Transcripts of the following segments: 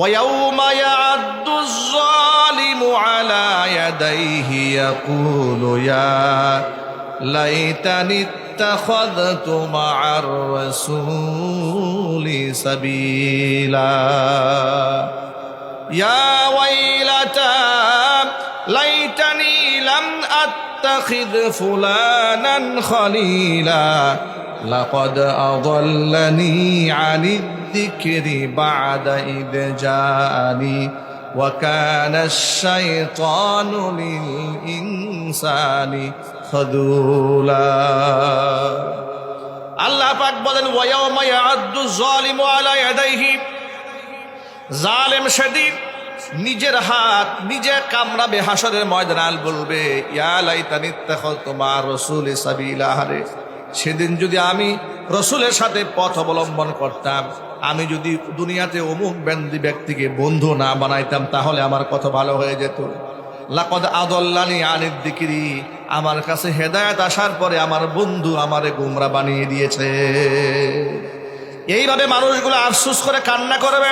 ويوم يعد الظالم على يديه يقول يا ليتني اتخذت مع الرسول سبيلا. يا ويلتى ليتني لم أتخذ فلانا خليلا. لقد أضلني عن الذكر بعد اذ جاءني وكان الشيطان للإنسان خذولا আল্লাহ পাক বলেন ওয়ায়াউমা ইয়াআদ্দু যালিমু আলা ইয়াদাইহি জালেম সেদিন নিজের হাত নিজে কামড়াবে হাসরের ময়দান বলবে ইয়া লাইতানি ইত্তাখাযতু মা রাসূলি সাবিলা হারে সেদিন যদি আমি রসুলের সাথে পথ অবলম্বন করতাম আমি যদি দুনিয়াতে অমুক ব্যক্তি ব্যক্তিকে বন্ধু না বানাইতাম, তাহলে আমার কত ভালো হয়ে যেত। লাকদ আদল্লানি আনির দিকিরি, আমার কাছে হেদায়ত আসার পরে আমার বন্ধু আমারে গুমরা বানিয়ে দিয়েছে। এইভাবে মানুষগুলো আফসুস করে কান্না করবে।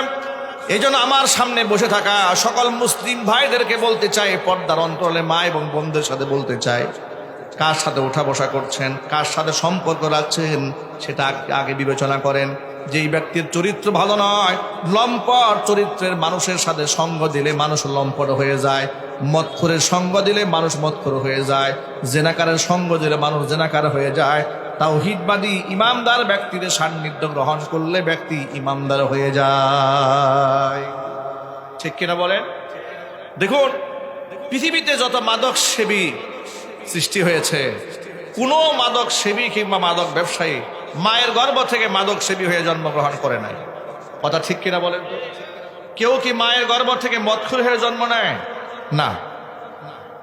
এই আমার সামনে বসে থাকা সকল মুসলিম ভাইদেরকে বলতে চাই, পর্দার অন্তরে মা এবং বন্ধুদের সাথে বলতে চাই, কার সাথে ওঠা বসা করছেন, কার সাথে সম্পর্ক রাখছেন, সেটা আগে বিবেচনা করেন। যেই ব্যক্তির চরিত্র ভালো নয়, লম্পট চরিত্রের মানুষের সাথে সঙ্গ দিলে মানুষ লম্পট হয়ে যায়। মৎখরের সঙ্গ দিলে মানুষ মৎখর হয়ে যায়। জেনাকারের সঙ্গ দিলে মানুষ জেনাকার হয়ে যায়। তাও হিটবাদী ইমামদার ব্যক্তিদের সান্নিধ্য গ্রহণ করলে ব্যক্তি ইমামদার হয়ে যায়। ঠিক কিনা বলেন? দেখুন, পৃথিবীতে যত মাদক সেবী সৃষ্টি হয়েছে, কোনো মাদক সেবী কিংবা মাদক ব্যবসায়ী মায়ের গর্ভ থেকে মাদক সেবী হয়ে জন্মগ্রহণ করে নাই। কথা ঠিক কিনা বলেন তো? কেউ কি মায়ের গর্ভ থেকে মৎখুর হয়ে জন্ম নেয়? না।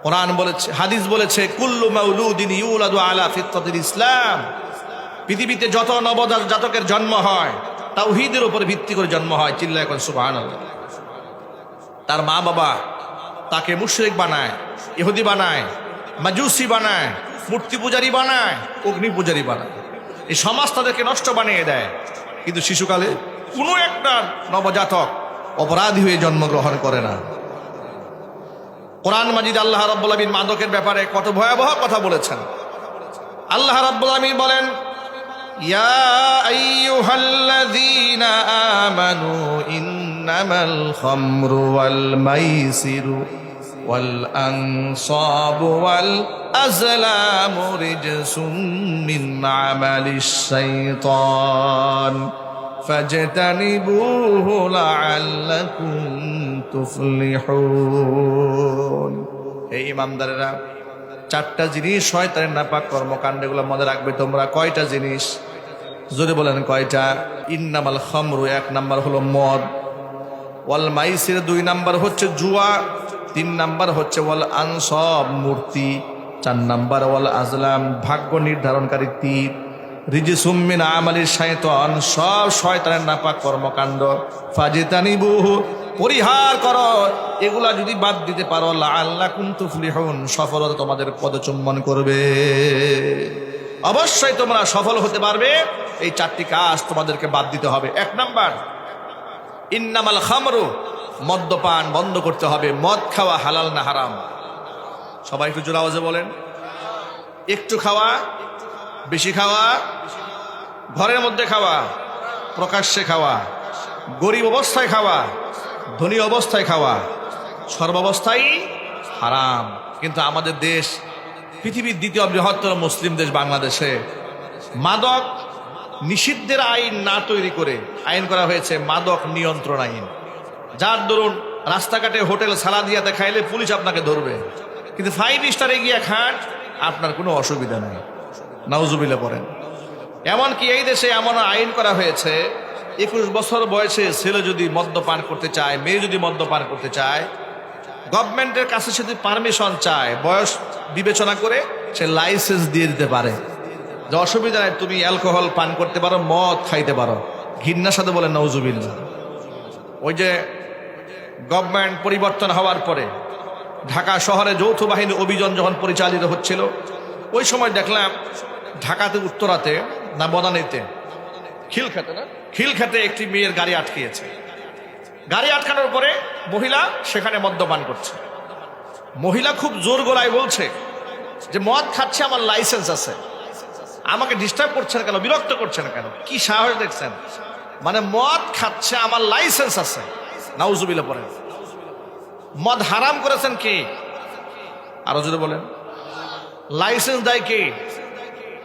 কোরআন বলেছে, হাদিস বলেছে, কুল্লু মাউলুদিন ইউলাদু আলা ফিত্রাতিল ইসলাম। পৃথিবীতে যত নবজাত জাতকের জন্ম হয়, তাওহীদের উপর ভিত্তি করে জন্ম হয় চিল্লা এখন সুবহানাল্লাহ। তার মা বাবা তাকে মুশরিক বানায়, ইহুদি বানায়, মাজুসি বানায়, মূর্তি পূজারি বানায়, অগ্নি পূজারি বানায়। এই সমাজ তাদেরকে নষ্ট বানিয়ে দেয়। কিন্তু শিশুকালে কোনো একটা নবজাতক অপরাধী হয়ে জন্মগ্রহণ করে না। কোরআন মাজিদ আল্লাহ রাবুল্লাহিন মাদকের ব্যাপারে কত ভয়াবহ কথা বলেছেন। আল্লাহ রাবুল্লাহিন বলেন ইয়া আমানু মাইসিরু ওয়াল والأزلام رجس من عمل الشيطان فاجتنبوه لعلكم تفلحون এই ইমামদারেরা চারটা জিনিস শয়তানের নাপাক কর্মকাণ্ডগুলো মনে রাখবে তোমরা কয়টা জিনিস যদি বলেন কয়টা ইন্নামাল খামরু এক নাম্বার হলো মদ ওয়াল মাইসির দুই নাম্বার হচ্ছে জুয়া তিন নাম্বার হচ্ছে ওয়াল আনসব মূর্তি চার নাম্বার ওয়াল আজলাম, ভাগ্য নির্ধারণকারী তীর রিজি সুম্মিন আমালির শয়তান সব শয়তানের নাপাক কর্মকাণ্ড। ফাজিতানি বহু পরিহার করো। এগুলা যদি বাদ দিতে পারো আল্লাহ কুন্তুফলিহন সফলতা তোমাদের পদচুম্বন করবে। অবশ্যই তোমরা সফল হতে পারবে। এই চারটি কাজ তোমাদেরকে বাদ দিতে হবে। এক নাম্বার, ইন্নামাল খামরু, মদ্যপান বন্ধ করতে হবে। মদ খাওয়া হালাল না হারাম। সবাই একটু জোর আওয়াজে বলেন। একটু খাওয়া, বেশি খাওয়া, ঘরের মধ্যে খাওয়া, প্রকাশ্যে খাওয়া, গরিব অবস্থায় খাওয়া, ধনী অবস্থায় খাওয়া সর্বাবস্থায় হারাম। কিন্তু আমাদের দেশ, পৃথিবীর দ্বিতীয় বৃহত্তর মুসলিম দেশ বাংলাদেশে, মাদক নিষিদ্ধের আইন না তৈরি করে আইন করা হয়েছে মাদক নিয়ন্ত্রণ আইন। যার দরুন রাস্তাঘাটে হোটেল সালাদিয়াতে খাইলে পুলিশ আপনাকে ধরবে। কিন্তু ফাইভ স্টারে গিয়ে খান আপনার কোনো অসুবিধা নেই। নাউজুবিল্লা পড়েন। এমনকি এই দেশে এমন আইন করা হয়েছে, একুশ বছর বয়সে ছেলে যদি মদ্যপান করতে চায়, মেয়ে যদি মদ্যপান করতে চায়, গভর্নমেন্টের কাছে যদি পারমিশন চায়, বয়স বিবেচনা করে সে লাইসেন্স দিয়ে দিতে পারে। যে অসুবিধা নাই, তুমি অ্যালকোহল পান করতে পারো, মদ খাইতে পারো। ঘিন্নার সাথে বলে নৌজুবিল্লা ওই যে গভর্নমেন্ট পরিবর্তন হওয়ার পরে ঢাকা শহরে যৌথ বাহিনী অভিযান যখন পরিচালিত হচ্ছিল, ওই সময় দেখলাম ঢাকাতে, উত্তরাতে, না বনানীতে খিলখাতে না, খিলখাতে একটি মেয়ের গাড়ি আটকিয়েছে। গাড়ি আটকানোর পরে মহিলা সেখানে মদ্যপান করছে। মহিলা খুব জোর গলায় বলছে যে, মদ খাচ্ছে, আমার লাইসেন্স আছে। আমাকে ডিস্টার্ব করছেন কেন? বিরক্ত করছেন কেন? কি সাহস দেখছেন? মানে মদ খাচ্ছে, আমার লাইসেন্স আছে। নাউজুবিল্লা পরে মদ হারাম করেছেন কে? আরও যদি বলেন। লাইসেন্স দেয় কে?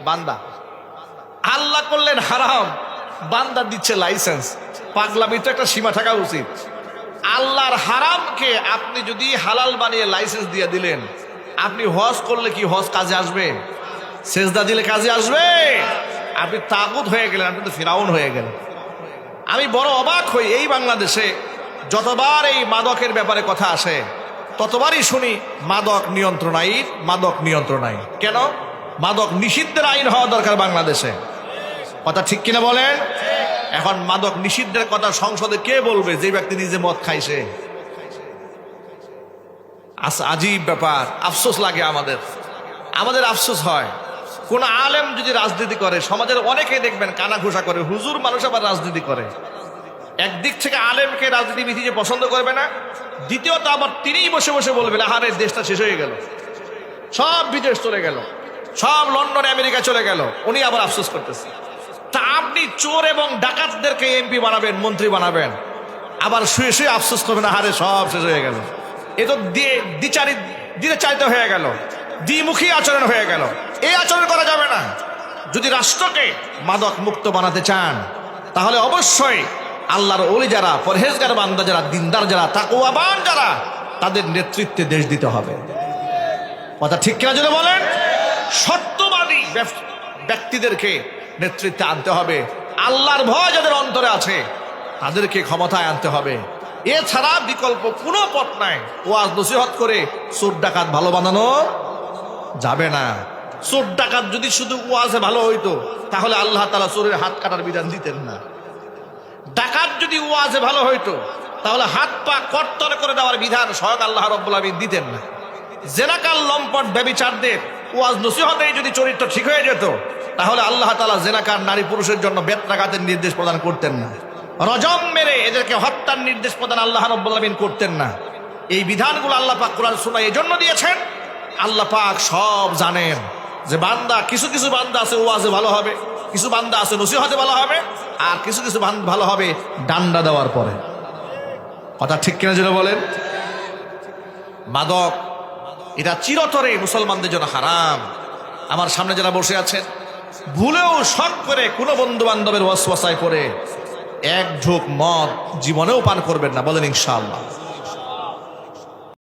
বান্দা। আল্লাহ করলেন হারাম, বান্দা দিচ্ছে লাইসেন্স পাগলামি তো একটা সীমা থাকা উচিত। আল্লাহর হারামকে আপনি যদি হালাল বানিয়ে লাইসেন্স দিয়ে দিলেন, আপনি হজ করলে কি হজ কাজে আসবে? সেজদা দিলে কাজে আসবে? আপনি তাগুত হয়ে গেলেন, আপনি তো ফিরাউন হয়ে গেলেন। আমি বড় অবাক হই এই বাংলাদেশে যতবার এই মাদকের ব্যাপারে কথা আসে, ততবারই শুনি, মাদক নিয়ন্ত্রণ আইন মাদক নিয়ন্ত্রণ আইন কেন? মাদক নিষিদ্ধের আইন হওয়া দরকার বাংলাদেশে। কথা ঠিক কিনা বলেন? এখন মাদক নিষিদ্ধের কথা সংসদে কে বলবে? যে ব্যক্তি নিজে মদ খাইছে। আজীব ব্যাপার। আফসোস লাগে আমাদের। আমাদের আফসোস হয়। কোন আলেম যদি রাজনীতি করে, সমাজের অনেকে দেখবেন কানা ঘোষা করে, হুজুর মানুষ আবার রাজনীতি করে। একদিক থেকে আলেমকে রাজনীতিবিধি যে পছন্দ করবে না, দ্বিতীয়ত আবার তিনিই বসে বসে বলবেন, আহারে, দেশটা শেষ হয়ে গেল। সব বিদেশ চলে গেল, সব লন্ডন আমেরিকা চলে গেল, উনি আবার আফসোস করতেছে। তা আপনি চোর এবং ডাকাতদেরকে এমপি বানাবেন, মন্ত্রী বানাবেন, আবার শুয়ে শুয়ে আফসোস করবেন, আহারে, সব শেষ হয়ে গেল। এ তো দ্বিচারি দিতে চাইতে হয়ে গেল, দ্বিমুখী আচরণ হয়ে গেল। এই আচরণ করা যাবে না। যদি রাষ্ট্রকে মাদক মুক্ত বানাতে চান, তাহলে অবশ্যই আল্লাহর ওলি যারা, পরহেজগার বান্দা যারা, দিনদার যারা তাকুয়াবান যারা, তাদের নেতৃত্বে দেশ দিতে হবে। কথা ঠিক কিনা যদি বলেন? সত্যবাদী ব্যক্তিদেরকে নেতৃত্বে আনতে হবে। আল্লাহর ভয় যাদের অন্তরে আছে, তাদেরকে ক্ষমতায় আনতে হবে। এছাড়া বিকল্প কোনো পথ নাই। ওয়াজ নসিহত করে চোর ডাকাত ভালো বানানো যাবে না। চোর ডাকাত যদি শুধু ওয়াজে ভালো হইতো, তাহলে আল্লাহ তালা চোরের হাত কাটার বিধান দিতেন না। ডাকাত যদি ওয়াজে ভালো হইতো, তাহলে হাত পা কর্তন করে দেওয়ার বিধান স্বয়ং আল্লাহ রব্বুল দিতেন না। জেনাকাল লম্পট ব্যবিচারদের ওয়াজ নসিহতে যদি চরিত্র ঠিক হয়ে যেত, তাহলে আল্লাহ তালা জেনাকার নারী পুরুষের জন্য বেত্রাঘাতের নির্দেশ প্রদান করতেন না। রজম মেরে এদেরকে হত্যার নির্দেশ প্রদান আল্লাহ রব্বুল করতেন না। এই বিধানগুলো আল্লাহ পাক কোরআন শোনা এই জন্য দিয়েছেন। আল্লাহ পাক সব জানেন যে বান্দা, কিছু কিছু বান্দা আছে ওয়াজে ভালো হবে। কিছু বান্দা আছে, নসিহতে ভালো হবে, আর কিছু কিছু ভালো হবে ডান্ডা দেওয়ার পরে। কথা ঠিক কিনা যেন বলেন? মাদক, এটা চিরতরে মুসলমানদের জন্য হারাম। আমার সামনে যারা বসে আছেন, ভুলেও শখ করে কোনো বন্ধু বান্ধবের ওয়াসওয়াসায় পড়ে এক ঝোঁক মদ জীবনেও পান করবেন না, বলেন ইনশাআল্লাহ।